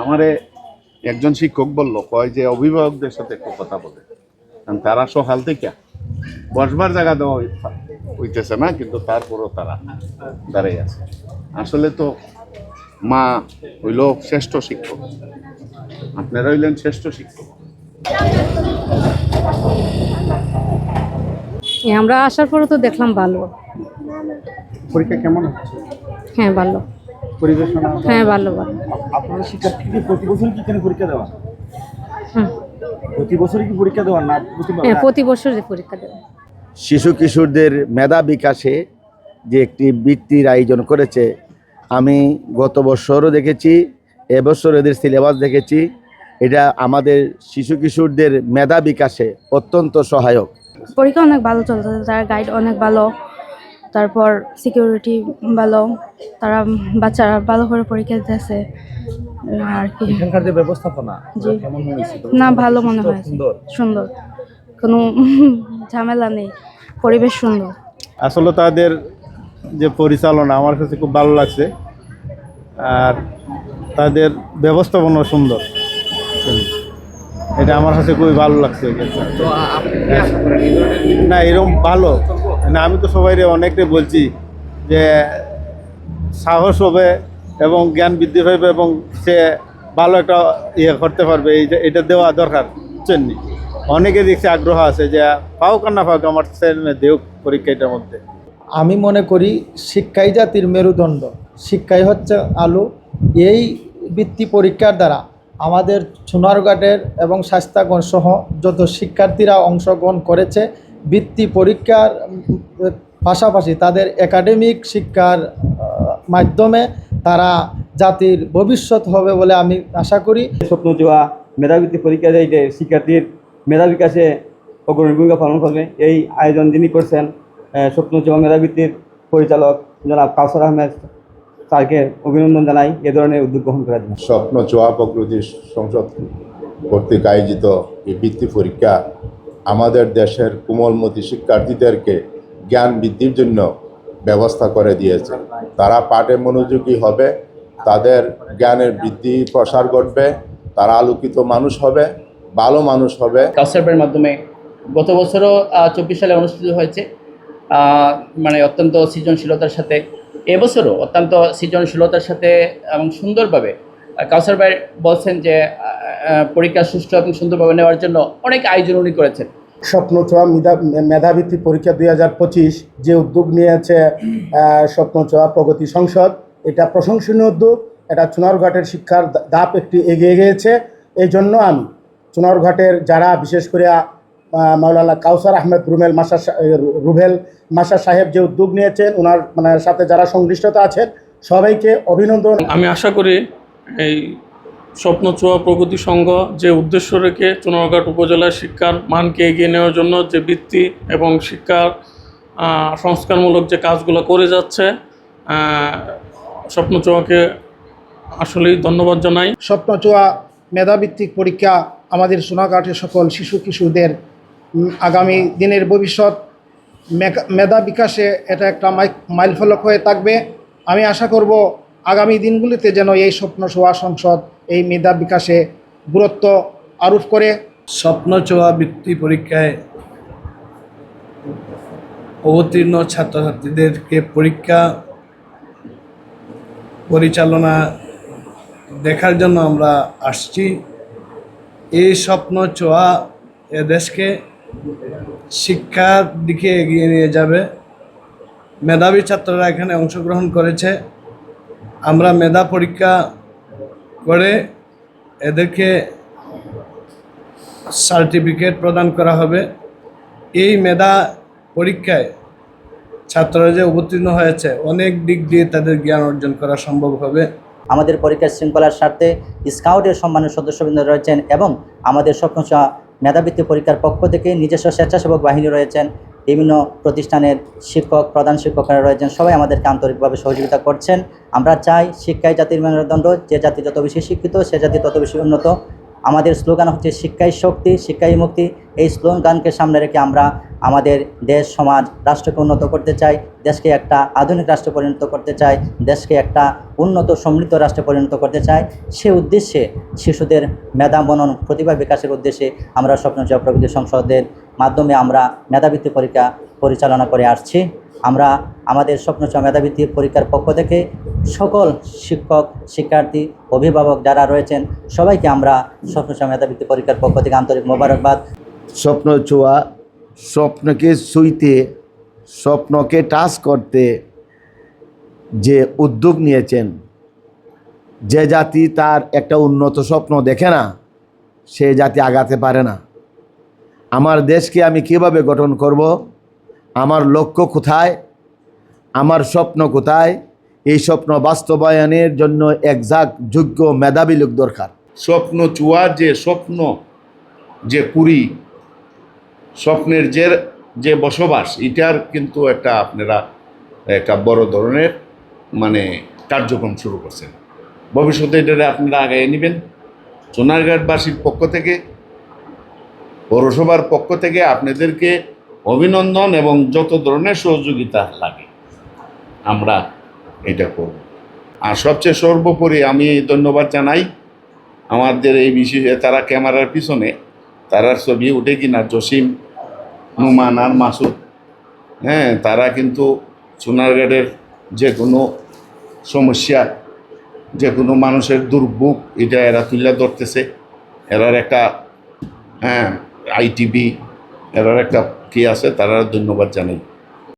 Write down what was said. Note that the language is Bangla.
আমারে একজন শিক্ষক বলল কয় যে অভিভাবকদের সাথে একটু কথা বলে। কারণ তারা সকাল থেকে বসবার জায়গা দেওয়া হইতেছে না কিন্তু তারপরও তারা দাঁড়িয়ে আছে। আসলে তো মা হইল শ্রেষ্ঠ শিক্ষক। আপনারা হইলেন শ্রেষ্ঠ শিক্ষক। আমরা আসার পরে তো দেখলাম ভালো। পরীক্ষা কেমন হচ্ছে? হ্যাঁ ভালো। পরিবেশনা হ্যাঁ ভালো ভালো। আপনারা শিক্ষার্থী প্রতি বছর কি এখানে পরীক্ষা দেওয়া? প্রতি বছরই কি পরীক্ষা দেওয়া না হ্যাঁ প্রতি বছর পরীক্ষা দেবে শিশু কিশোরদের মেধা বিকাশে যে একটি বৃত্তির আয়োজন করেছে আমি গত বছরও দেখেছি এবছর এদের সিলেবাস দেখেছি এটা আমাদের শিশু কিশোরদের মেধা বিকাশে অত্যন্ত সহায়ক। পরীক্ষা অনেক ভালো চলছে তার গাইড অনেক ভালো। তারপর সিকিউরিটি ভালো তারা বাচ্চারা ভালো করে পরীক্ষা দিতেছে আর কি। এখানকার যে ব্যবস্থাপনা জি। কেমন হয়েছে না ভালো মনে হয় সুন্দর সুন্দর। কোনো ঝামেলা নেই। পরিবেশ সুন্দর। আসলে তাদের যে পরিচালনা আমার কাছে খুব ভালো লাগছে। আর তাদের ব্যবস্থাপনা সুন্দর। এটা আমার কাছে খুবই ভালো লাগছে। না এরকম ভালো। না, আমি তো সবাই অনেকটাই বলছি যে সাহস হবে এবং জ্ঞান বৃদ্ধি পাবে এবং সে ভালো একটা ইয়ে করতে পারবে, এই এটা দেওয়া দরকার, বুঝছেন নি? অনেকে দেখছি আগ্রহ আছে যে পাওক আর না পাওক আমার ছেলে দেও পরীক্ষা এটার মধ্যে আমি মনে করি শিক্ষাই জাতির মেরুদণ্ড, শিক্ষাই হচ্ছে আলু এই বৃত্তি পরীক্ষার দ্বারা আমাদের সোনারঘাটের এবং স্বাস্থ্যগণ সহ যত শিক্ষার্থীরা অংশগ্রহণ করেছে বৃত্তি পরীক্ষার পাশাপাশি তাদের একাডেমিক শিক্ষার মাধ্যমে তারা জাতির ভবিষ্যৎ হবে বলে আমি আশা করি। স্বপ্ন দেওয়া মেধাবৃত্তি পরীক্ষা যে শিক্ষার্থীর মেধা বিকাশে অগ্রণী ভূমিকা পালন করবে। এই আয়োজন যিনি করছেন স্বপ্ন দেওয়া মেধাবৃত্তির পরিচালক জনাব কাউসার আহমেদ স্যারকে অভিনন্দন জানাই। এ ধরনের উদ্যোগ গ্রহণ করার জন্য। স্বপ্ন চোয়া প্রকৃতি সংসদ কর্তৃক আয়োজিত এই বৃত্তি পরীক্ষা আমাদের দেশের কোমলমতি শিক্ষার্থীদেরকে জ্ঞান বৃদ্ধির জন্য ব্যবস্থা করে দিয়েছে। তারা পাঠে মনোযোগী হবে, তাদের জ্ঞানের বৃদ্ধি প্রসার ঘটবে, তারা আলোকিত মানুষ হবে, ভালো মানুষ হবে। কাউসারবের মাধ্যমে গত বছরও চব্বিশ সালে অনুষ্ঠিত হয়েছে মানে অত্যন্ত সৃজনশীলতার সাথে। এবছরও অত্যন্ত সৃজনশীলতার সাথে এবং সুন্দরভাবে কাউসার ভাই বলছেন যে পরীক্ষা সুষ্ঠু এবং সুন্দরভাবে নেওয়ার জন্য অনেক আয়োজন উনি করেছেন। স্বপ্ন ছোঁয়া মেধা মেধাবৃত্তি পরীক্ষা দুই হাজার পঁচিশ যে উদ্যোগ নিয়েছে আহ, স্বপ্ন ছোঁয়া প্রগতি সংসদ এটা প্রশংসনীয় উদ্যোগ এটা চুনারঘাটের শিক্ষার ধাপ একটি এগিয়ে গিয়েছে। এই জন্য আমি চুনারঘাটের যারা বিশেষ করে মাওলানা কাউসার আহমেদ রুমেল মাসা রুবেল মাসা সাহেব যে উদ্যোগ নিয়েছেন ওনার মানে সাথে যারা সংশ্লিষ্টতা আছেন সবাইকে অভিনন্দন। আমি আশা করি এই স্বপ্ন ছোঁয়া প্রগতি সংঘ যে উদ্দেশ্য রেখে চুনারঘাট উপজেলার শিক্ষার মানকে এগিয়ে নেওয়ার জন্য যে বৃত্তি এবং শিক্ষার সংস্কারমূলক যে কাজগুলো করে যাচ্ছে আহ, স্বপ্ন ছোঁয়াকে আসলেই ধন্যবাদ জানাই। স্বপ্নচোয়া মেধাভিত্তিক পরীক্ষা আমাদের সোনাঘাটের সকল শিশু কিশোরদের আগামী দিনের ভবিষ্যৎ মেধা বিকাশে এটা একটা মাই- মাইলফলক হয়ে থাকবে। আমি আশা করব আগামী দিনগুলিতে যেন এই স্বপ্ন ছোঁয়া সংসদ, এই মেধা বিকাশে গুরুত্ব আরোপ করে। স্বপ্ন চোয়া বৃত্তি পরীক্ষায় অবতীর্ণ ছাত্রছাত্রীদেরকে পরীক্ষা পরিচালনা দেখার জন্য আমরা আসছি। এই স্বপ্ন চোয়া এ দেশকে শিক্ষার দিকে এগিয়ে নিয়ে যাবে। মেধাবী ছাত্ররা এখানে অংশগ্রহণ করেছে। আমরা মেধা পরীক্ষা করে এদেরকে সার্টিফিকেট প্রদান করা হবে। এই মেধা পরীক্ষায় ছাত্ররা যে অবতীর্ণ হয়েছে, অনেক দিক দিয়ে তাদের জ্ঞান অর্জন করা সম্ভব হবে। আমাদের পরীক্ষার শৃঙ্খলার স্বার্থে স্কাউটের সম্মানের সদস্যবৃন্দ রয়েছেন এবং আমাদের স্বপ্নচা মেধাবৃত্তি পরীক্ষার পক্ষ থেকে নিজস্ব স্বেচ্ছাসেবক বাহিনী রয়েছেন। বিভিন্ন প্রতিষ্ঠানের শিক্ষক, প্রধান শিক্ষকরা রয়েছেন। সবাই আমাদেরকে আন্তরিকভাবে সহযোগিতা করছেন। আমরা চাই শিক্ষাই জাতির মেরুদণ্ড। যে জাতি যত বেশি শিক্ষিত, সে জাতি তত বেশি উন্নত। আমাদের স্লোগান হচ্ছে শিক্ষাই শক্তি, শিক্ষাই মুক্তি। এই স্লোগানকে সামনে রেখে আমরা আমাদের দেশ, সমাজ, রাষ্ট্রকে উন্নত করতে চাই। দেশকে একটা আধুনিক রাষ্ট্রে পরিণত করতে চাই। দেশকে একটা উন্নত, সমৃদ্ধ রাষ্ট্রে পরিণত করতে চাই। সে উদ্দেশ্যে শিশুদের মেধা, মনন, প্রতিভা বিকাশের উদ্দেশ্যে আমরা স্বপ্ন জয় প্রগতি সংসদের মাধ্যমে আমরা মেধাবৃত্তি পরীক্ষা পরিচালনা করে আসছি। আমরা আমাদের স্বপ্নচয় মেধাবৃত্তি পরীক্ষার পক্ষ থেকে সকল শিক্ষক, শিক্ষার্থী, অভিভাবক যারা রয়েছেন, সবাইকে আমরা স্বপ্নচয় মেধাবৃত্তি পরীক্ষার পক্ষ থেকে আন্তরিক মোবারকবাদ। স্বপ্ন ছোঁয়া, স্বপ্নকে ছুঁইতে, স্বপ্নকে টাচ করতে যে উদ্যোগ নিয়েছেন, যে জাতি তার একটা উন্নত স্বপ্ন দেখে না, সে জাতি আগাতে পারে না। আমার দেশকে আমি কীভাবে গঠন করব? আমার লক্ষ্য কোথায়? আমার স্বপ্ন কোথায়? এই স্বপ্ন বাস্তবায়নের জন্য একজাক যোগ্য মেধাবী লোক দরকার। স্বপ্ন চুয়া যে স্বপ্ন যে কুড়ি, স্বপ্নের যে যে বসবাস, এটার কিন্তু একটা আপনারা একটা বড় ধরনের মানে কার্যক্রম শুরু করছেন। ভবিষ্যতে এটা আপনারা আগায় নেবেন। সোনারঘাটবাসীর পক্ষ থেকে পৌরসভার পক্ষ থেকে আপনাদেরকে অভিনন্দন এবং যত ধরনের সহযোগিতা লাগে, আমরা এটা করব। আর সবচেয়ে সর্বোপরি আমি ধন্যবাদ জানাই আমাদের এই বিষয়ে তারা ক্যামেরার পিছনে, তারার ছবি উঠে কিনা, জসিম, নুমান আর মাসুদ। হ্যাঁ তারা কিন্তু সোনারগাঁড়ের যে কোনো সমস্যা যে কোনো মানুষের দুর্ভোগ, এটা এরা তুলে ধরতেছে। এরার একটা হ্যাঁ আইটিভি এরার একটা কে আছে তারা ধন্যবাদ জানাই।